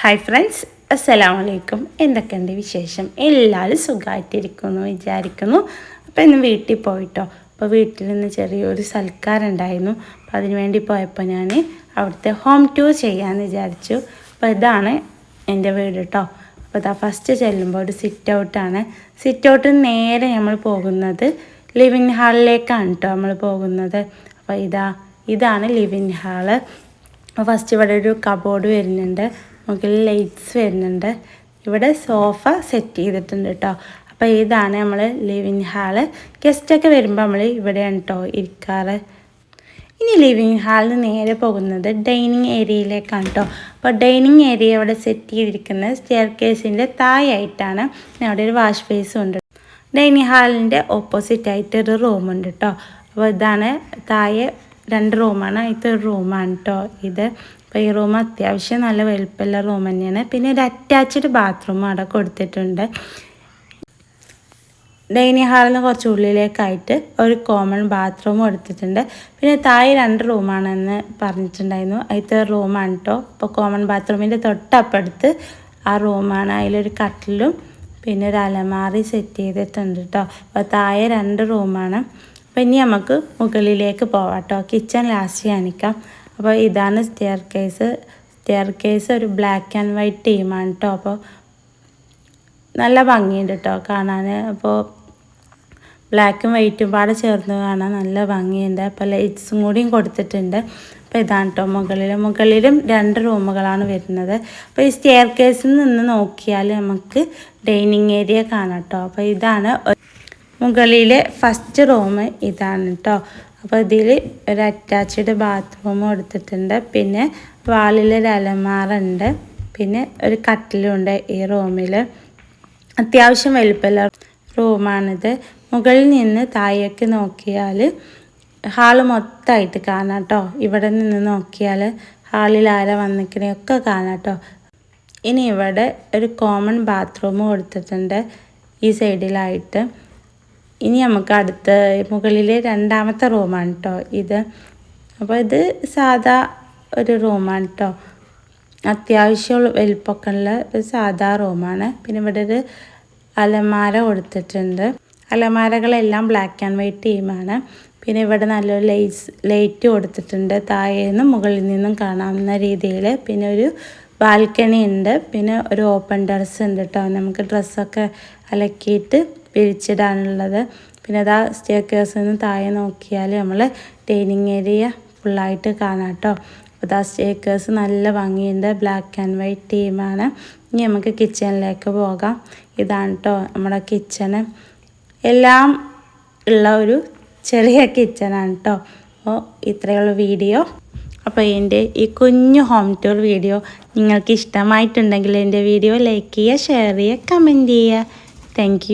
Hi friends അസ്സലാമു അലൈക്കും എന്തൊക്കെയുണ്ട് വിശേഷം? എല്ലാവരും സുഖമായിട്ടിരിക്കുന്നു വിചാരിക്കുന്നു. അപ്പോൾ ഇന്ന് വീട്ടിൽ പോയിട്ടോ. അപ്പോൾ വീട്ടിൽ നിന്ന് ചെറിയൊരു സൽക്കാരം ഉണ്ടായിരുന്നു. അപ്പോൾ അതിന് വേണ്ടി പോയപ്പോൾ ഞാൻ അവിടുത്തെ ഹോം ടൂർ ചെയ്യാമെന്ന് വിചാരിച്ചു. അപ്പോൾ ഇതാണ് എന്റെ വീട് കേട്ടോ അപ്പോൾ ഇതാ ഫസ്റ്റ് ചെല്ലുമ്പോൾ ഒരു സിറ്റ് ഔട്ടാണ് സിറ്റ് ഔട്ട് നേരെ നമ്മൾ പോകുന്നത് ലിവിങ് ഹാളിലേക്കാണ് കേട്ടോ നമ്മൾ പോകുന്നത്. അപ്പോൾ ഇതാ ഇതാണ് ലിവിങ് ഹാൾ ഫസ്റ്റ് ഇവിടെ ഒരു കബോർഡ് വരുന്നുണ്ട്. മുകളിൽ ലൈറ്റ്സ് വരുന്നുണ്ട്. ഇവിടെ സോഫ സെറ്റ് ചെയ്തിട്ടുണ്ട് കേട്ടോ അപ്പോൾ ഇതാണ് നമ്മൾ ലിവിങ് ഹാൾ ഗസ്റ്റൊക്കെ വരുമ്പോൾ നമ്മൾ ഇവിടെയാണ് കേട്ടോ ഇരിക്കാറ്. ഇനി ലിവിങ് ഹാളിൽ നേരെ പോകുന്നത് ഡൈനിങ് ഏരിയയിലേക്കാണ് കേട്ടോ അപ്പോൾ ഡൈനിങ് ഏരിയ ഇവിടെ സെറ്റ് ചെയ്തിരിക്കുന്നത് സ്റ്റെയർ കേസിന്റെ തായായിട്ടാണ് അവിടെ ഒരു വാഷ് ബേസും ഉണ്ട്. ഡൈനിങ് ഹാളിന്റെ ഓപ്പോസിറ്റായിട്ട് ഒരു റൂമുണ്ട് കേട്ടോ അപ്പോൾ ഇതാണ് താഴെ രണ്ട് റൂമാണ്. അതിൽ ഒരു റൂമാണ് കേട്ടോ ഇത്. അപ്പോൾ ഈ റൂം അത്യാവശ്യം നല്ല വലുപ്പമുള്ള റൂം തന്നെയാണ്. പിന്നെ ഒരു അറ്റാച്ച്ഡ് ബാത്റൂം അവിടെ കൊടുത്തിട്ടുണ്ട്. ഡൈനിങ് ഹാളിൽ നിന്ന് കുറച്ച് ഉള്ളിലേക്കായിട്ട് ഒരു കോമൺ ബാത്റൂം കൊടുത്തിട്ടുണ്ട്. പിന്നെ താഴെ രണ്ട് റൂമാണെന്ന് പറഞ്ഞിട്ടുണ്ടായിരുന്നു. അതിലത്തെ റൂമാണ് കേട്ടോ ഇപ്പോൾ കോമൺ ബാത്റൂമിന്റെ തൊട്ടപ്പുറത്ത് ആ റൂമാണ്. അതിലൊരു കട്ടിലും പിന്നെ ഒരു അലമാറി സെറ്റ് ചെയ്തിട്ടുണ്ട് കേട്ടോ അപ്പോൾ താഴെ രണ്ട് റൂമാണ്. അപ്പോൾ ഇനി നമുക്ക് മുകളിലേക്ക് പോവാം കേട്ടോ കിച്ചൺ ലാസ്റ്റ് കാണിക്കാം അപ്പോൾ ഇതാണ് സ്റ്റെയർ കേസ് സ്റ്റെയർ കേസ് ഒരു ബ്ലാക്ക് ആൻഡ് വൈറ്റ് ടീമാണ് കേട്ടോ അപ്പോൾ നല്ല ഭംഗിയുണ്ട് കേട്ടോ കാണാൻ അപ്പോൾ ബ്ലാക്കും വൈറ്റും പാടെ ചേർന്ന് കാണാൻ നല്ല ഭംഗിയുണ്ട്. അപ്പോൾ ലൈറ്റ്സും കൂടിയും കൊടുത്തിട്ടുണ്ട്. അപ്പോൾ ഇതാണ് കേട്ടോ മുകളിൽ മുകളിലും രണ്ട് റൂമുകളാണ് വരുന്നത്. അപ്പോൾ ഈ സ്റ്റെയർ കേസിൽ നിന്ന് നോക്കിയാൽ നമുക്ക് ഡൈനിങ് ഏരിയ കാണാം കേട്ടോ അപ്പോൾ ഇതാണ് മുകളിലെ ഫസ്റ്റ് റൂം ഇതാണ് കേട്ടോ അപ്പോൾ ഇതിൽ ഒരു അറ്റാച്ച്ഡ് ബാത്റൂം കൊടുത്തിട്ടുണ്ട് പിന്നെ വാളിൽ ഒരു അലമാറുണ്ട് പിന്നെ ഒരു കട്ടിലുണ്ട് ഈ റൂമിൽ അത്യാവശ്യം വലുപ്പമുള്ള റൂമാണിത് മുകളിൽ നിന്ന് താഴേക്ക് നോക്കിയാൽ ഹാൾ മൊത്തമായിട്ട് കാണാം കേട്ടോ ഇവിടെ നിന്ന് നോക്കിയാൽ ഹാളിൽ ആരാ വന്നിക്കണയൊക്കെ കാണാം കേട്ടോ ഇനി ഇവിടെ ഒരു കോമൺ ബാത്റൂം കൊടുത്തിട്ടുണ്ട് ഈ സൈഡിലായിട്ട് ഇനി നമുക്ക് അടുത്ത മുകളിലെ രണ്ടാമത്തെ റൂമാണ് കേട്ടോ ഇത്. അപ്പോൾ ഇത് സാധാ ഒരു റൂമാണ് കേട്ടോ അത്യാവശ്യം വലിപ്പമൊക്കെ ഉള്ള ഒരു സാധാ റൂമാണ് പിന്നെ ഇവിടെ ഒരു അലമാര കൊടുത്തിട്ടുണ്ട്. അലമാരകളെല്ലാം ബ്ലാക്ക് ആൻഡ് വൈറ്റ് തീമാണ് പിന്നെ ഇവിടെ നല്ലൊരു ലൈറ്റ്സ് ലൈറ്റ് കൊടുത്തിട്ടുണ്ട്. താഴെ നിന്നും മുകളിൽ നിന്നും കാണാവുന്ന രീതിയിൽ. പിന്നെ ഒരു ബാൽക്കണി ഉണ്ട്. പിന്നെ ഒരു ഓപ്പൺ ടെറസ് ഉണ്ട് കേട്ടോ നമുക്ക് ഡ്രസ്സൊക്കെ അലക്കിയിട്ട് പിരിച്ചിടാനുള്ളത് പിന്നെ അതാ സ്റ്റേ കേസിൽ നിന്ന് താഴെ നോക്കിയാൽ നമ്മൾ ഡൈനിങ് ഏരിയ ഫുള്ളായിട്ട് കാണാം കേട്ടോ അപ്പോൾ ആ സ്റ്റേക്കേഴ്സ് നല്ല ഭംഗിയുണ്ട്. ബ്ലാക്ക് ആൻഡ് വൈറ്റ് തീമാണ് ഇനി നമുക്ക് കിച്ചണിലേക്ക് പോകാം. ഇതാണ് കേട്ടോ നമ്മുടെ കിച്ചണ് എല്ലാം ഉള്ള ഒരു ചെറിയ കിച്ചണാണ് കേട്ടോ അപ്പോൾ ഇത്രയുള്ള വീഡിയോ അപ്പോൾ എന്റെ ഈ കുഞ്ഞു ഹോം ടൂർ വീഡിയോ നിങ്ങൾക്ക് ഇഷ്ടമായിട്ടുണ്ടെങ്കിൽ എന്റെ വീഡിയോ ലൈക്ക് ചെയ്യുക ഷെയർ ചെയ്യുക കമന്റ് ചെയ്യുക. താങ്ക്